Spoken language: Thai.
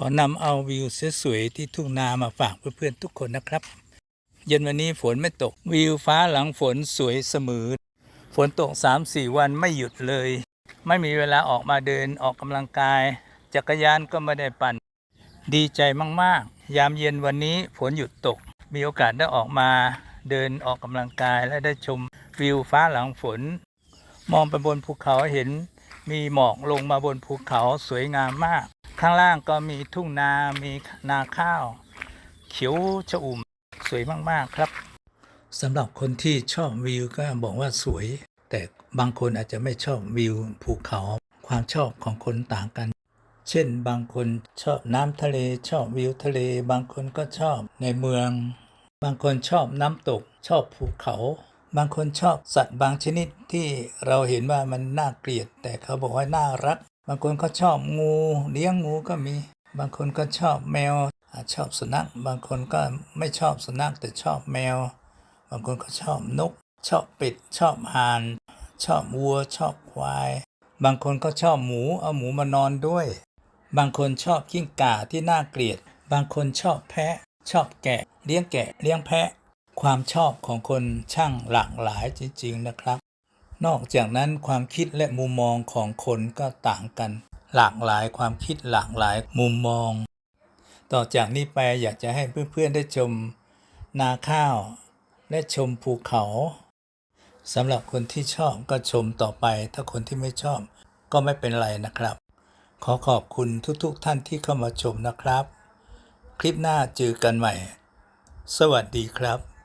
ขอนำเอาวิวสวยๆที่ทุ่งนามาฝากเพื่อนๆทุกคนนะครับ เย็นวันนี้ฝนไม่ตกวิวฟ้าหลังฝนสวยเสมอ ฝนตก 3-4 วันไม่หยุดเลย ไม่มีเวลาออกมาเดินออกกำลังกาย จักรยานก็ไม่ได้ปั่น ดีใจมากๆ ยามเย็นวันนี้ฝนหยุดตก มีโอกาสได้ออกมาเดินออกกำลังกายและได้ชมวิวฟ้าหลังฝน มองไปบนภูเขาเห็นมีหมอกลงมาบนภูเขาสวยงามมาก ข้างล่างก็มีทุ่งนา มีนาข้าว เขียวชอุ่ม สวยมาก ๆ ครับสำหรับคนที่ชอบวิวก็บอกว่าสวย แต่บางคนอาจจะไม่ชอบวิวภูเขา ความชอบของคนต่างกัน เช่นบางคนชอบน้ำทะเลชอบวิวทะเล บางคนก็ชอบในเมือง บางคนชอบน้ำตก ชอบภูเขา บางคนชอบสัตว์บางชนิดที่เราเห็นว่ามันน่าเกลียด แต่เขาบอกว่าน่ารัก บางคนก็ชอบงูเลี้ยงงูก็มี บางคนก็ชอบแมวอชอบสุนัข บางคนก็ไม่ชอบสุนัขแต่ชอบแมว บางคนก็ชอบนก ชอบเป็ด ชอบห่าน ชอบวัว ชอบควาย บางคนก็ชอบหมู เอาหมูมานอนด้วย บางคนชอบกิ้งก่าที่น่าเกลียด บางคนชอบแพะ ชอบแกะ เลี้ยงแกะ เลี้ยงแพะ ความชอบของคนช่างหลากหลายจริง ๆนะครับ นอกจากนั้นความคิดและมุมมองของคนก็ต่างกัน หลากหลายความคิดหลากหลายมุมมอง ต่อจากนี้ไปอยากจะให้เพื่อนๆได้ชม นาข้าว และชมภูเขาสำหรับคนที่ชอบก็ชมต่อไป ถ้าคนที่ไม่ชอบก็ไม่เป็นไรนะครับ ขอขอบคุณทุกๆท่านที่เข้ามาชมนะครับ คลิปหน้าเจอกันใหม่ สวัสดีครับ